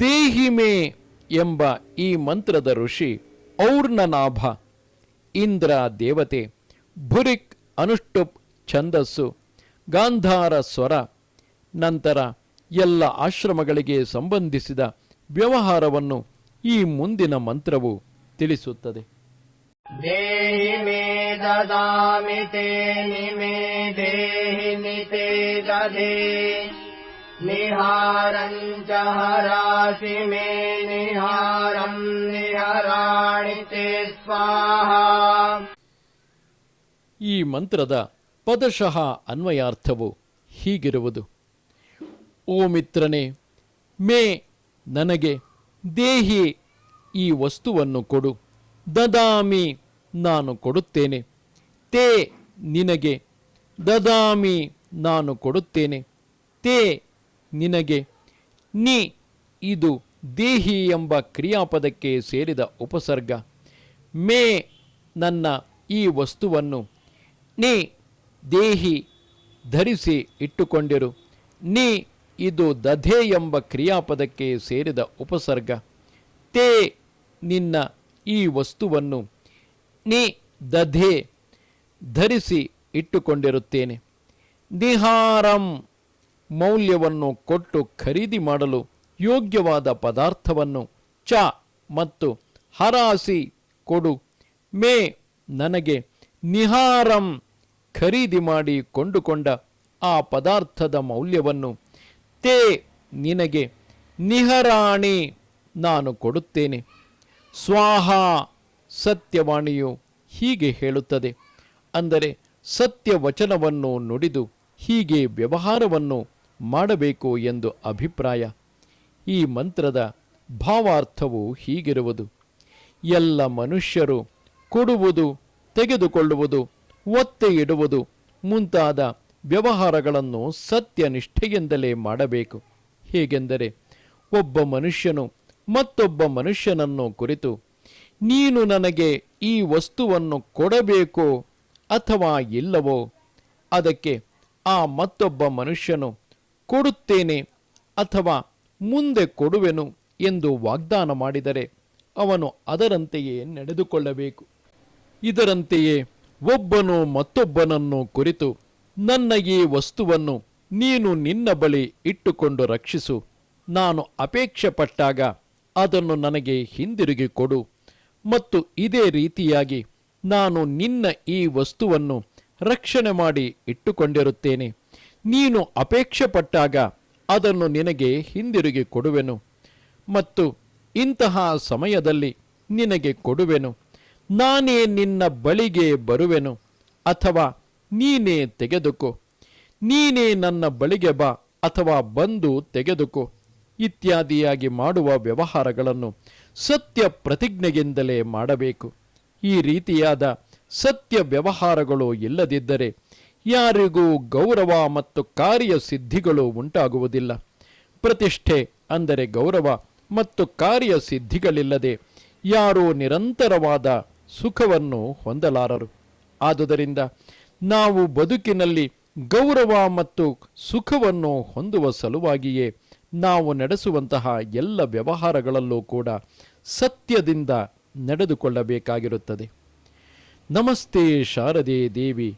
ದೇಹಿಮೆ ಎಂಬ ಈ ಮಂತ್ರದ ಋಷಿ ಔರ್ಣನಾಭ ಇಂದ್ರ ದೇವತೆ ಭುರಿಕ್ ಅನುಷ್ಟುಪ್ ಛಂದಸ್ಸು ಗಾಂಧಾರ ಸ್ವರ ನಂತರ ಎಲ್ಲ ಆಶ್ರಮಗಳಿಗೆ ಸಂಬಂಧಿಸಿದ ವ್ಯವಹಾರವನ್ನು ಈ ಮುಂದಿನ ಮಂತ್ರವು ತಿಳಿಸುತ್ತದೆ देहि मे ददामि ते निमे देहि निते दधे निहारम् च हरासि मे निहारम् निहराणि ते स्वाहा ಈ ಮಂತ್ರದ ಪದಶಃ ಅನ್ವಯಾರ್ಥವು ಹೀಗಿರುವುದು ಓ ಮಿತ್ರನೇ ಮೇ ನನಗೆ ದೇಹಿ ಈ ವಸ್ತುವನ್ನು ಕೊಡು ದದಾಮಿ ನಾನು ಕೊಡುತ್ತೇನೆ ತೇ ನಿನಗೆ ದದಾಮಿ ನಾನು ಕೊಡುತ್ತೇನೆ ತೇ ನಿನಗೆ ನಿ ಇದು ದೇಹಿ ಎಂಬ ಕ್ರಿಯಾಪದಕ್ಕೆ ಸೇರಿದ ಉಪಸರ್ಗ. ಮೇ ನನ್ನ ಈ ವಸ್ತುವನ್ನು ನೀ ದೇಹಿ ಧರಿಸಿ ಇಟ್ಟುಕೊಂಡಿರು. ನೀ ಇದು ದಧೆ ಎಂಬ ಕ್ರಿಯಾಪದಕ್ಕೆ ಸೇರಿದ ಉಪಸರ್ಗ. ತೇ ನಿನ್ನ ಈ ವಸ್ತುವನ್ನು ನೀ ದಧೆ ಧರಿಸಿ ಇಟ್ಟುಕೊಂಡಿರುತ್ತೇನೆ. ನಿಹಾರಂ ಮೌಲ್ಯವನ್ನು ಕೊಟ್ಟು ಖರೀದಿ ಮಾಡಲು ಯೋಗ್ಯವಾದ ಪದಾರ್ಥವನ್ನು ಚ ಮತ್ತು ಹರಾಸಿ ಕೊಡು. ಮೇ ನನಗೆ ನಿಹಾರಂ ಖರೀದಿ ಮಾಡಿ ಕೊಂಡುಕೊಂಡ ಆ ಪದಾರ್ಥದ ಮೌಲ್ಯವನ್ನು ತೇ ನಿನಗೆ ನಿಹರಾಣಿ ನಾನು ಕೊಡುತ್ತೇನೆ. ಸ್ವಾಹ ಸತ್ಯವಾಣಿಯು ಹೀಗೆ ಹೇಳುತ್ತದೆ. ಅಂದರೆ ಸತ್ಯವಚನವನ್ನು ನುಡಿದು ಹೀಗೆ ವ್ಯವಹಾರವನ್ನು ಮಾಡಬೇಕು ಎಂದು ಅಭಿಪ್ರಾಯ. ಈ ಮಂತ್ರದ ಭಾವಾರ್ಥವು ಹೀಗಿರುವುದು. ಎಲ್ಲ ಮನುಷ್ಯರು ಕೊಡುವುದು, ತೆಗೆದುಕೊಳ್ಳುವುದು, ಒತ್ತೆ ಇಡುವುದು ಮುಂತಾದ ವ್ಯವಹಾರಗಳನ್ನು ಸತ್ಯನಿಷ್ಠೆಯಿಂದಲೇ ಮಾಡಬೇಕು. ಹೇಗೆಂದರೆ ಒಬ್ಬ ಮನುಷ್ಯನು ಮತ್ತೊಬ್ಬ ಮನುಷ್ಯನನ್ನು ಕುರಿತು, ನೀನು ನನಗೆ ಈ ವಸ್ತುವನ್ನು ಕೊಡಬೇಕೋ ಅಥವಾ ಇಲ್ಲವೋ? ಅದಕ್ಕೆ ಆ ಮತ್ತೊಬ್ಬ ಮನುಷ್ಯನು ಕೊಡುತ್ತೇನೆ ಅಥವಾ ಮುಂದೆ ಕೊಡುವೆನು ಎಂದು ವಾಗ್ದಾನ ಮಾಡಿದರೆ ಅವನು ಅದರಂತೆಯೇ ನಡೆದುಕೊಳ್ಳಬೇಕು. ಇದರಂತೆಯೇ ಒಬ್ಬನು ಮತ್ತೊಬ್ಬನನ್ನು ಕುರಿತು ನನ್ನ ಈ ವಸ್ತುವನ್ನು ನೀನು ನಿನ್ನ ಬಳಿ ಇಟ್ಟುಕೊಂಡು ರಕ್ಷಿಸು. ನಾನು ಅಪೇಕ್ಷೆ ಪಟ್ಟಾಗ ಅದನ್ನು ನನಗೆ ಹಿಂದಿರುಗಿ ಕೊಡು. ಮತ್ತು ಇದೇ ರೀತಿಯಾಗಿ ನಾನು ನಿನ್ನ ಈ ವಸ್ತುವನ್ನು ರಕ್ಷಣೆ ಮಾಡಿ ಇಟ್ಟುಕೊಂಡಿರುತ್ತೇನೆ. ನೀನು ಅಪೇಕ್ಷೆ ಪಟ್ಟಾಗ ಅದನ್ನು ನಿನಗೆ ಹಿಂದಿರುಗಿ ಕೊಡುವೆನು. ಮತ್ತು ಇಂತಹ ಸಮಯದಲ್ಲಿ ನಿನಗೆ ಕೊಡುವೆನು. ನಾನೇ ನಿನ್ನ ಬಳಿಗೆ ಬರುವೆನು. ಅಥವಾ ನೀನೇ ತೆಗೆದುಕೋ. ನೀನೇ ನನ್ನ ಬಳಿಗೆ ಬಾ ಅಥವಾ ಬಂದು ತೆಗೆದುಕೋ. ಇತ್ಯಾದಿಯಾಗಿ ಮಾಡುವ ವ್ಯವಹಾರಗಳನ್ನು ಸತ್ಯ ಪ್ರತಿಜ್ಞೆಯಿಂದಲೇ ಮಾಡಬೇಕು. ಈ ರೀತಿಯಾದ ಸತ್ಯ ವ್ಯವಹಾರಗಳು ಇಲ್ಲದಿದ್ದರೆ ಯಾರಿಗೂ ಗೌರವ ಮತ್ತು ಕಾರ್ಯ ಸಿದ್ಧಿಗಳು ಉಂಟಾಗುವುದಿಲ್ಲ. ಪ್ರತಿಷ್ಠೆ ಅಂದರೆ ಗೌರವ ಮತ್ತು ಕಾರ್ಯ ಸಿದ್ಧಿಗಳಿಲ್ಲದೆ ಯಾರೂ ನಿರಂತರವಾದ ಸುಖವನ್ನು ಹೊಂದಲಾರರು. ಆದುದರಿಂದ ನಾವು ಬದುಕಿನಲ್ಲಿ ಗೌರವ ಮತ್ತು ಸುಖವನ್ನು ಹೊಂದುವ ಸಲುವಾಗಿಯೇ ನಾವು ನಡೆಸುವಂತಹ ಎಲ್ಲ ವ್ಯವಹಾರಗಳಲ್ಲೂ ಕೂಡ ಸತ್ಯದಿಂದ ನಡೆದುಕೊಳ್ಳಬೇಕಾಗಿರುತ್ತದೆ. ನಮಸ್ತೆ ಶಾರದೆ ದೇವಿ.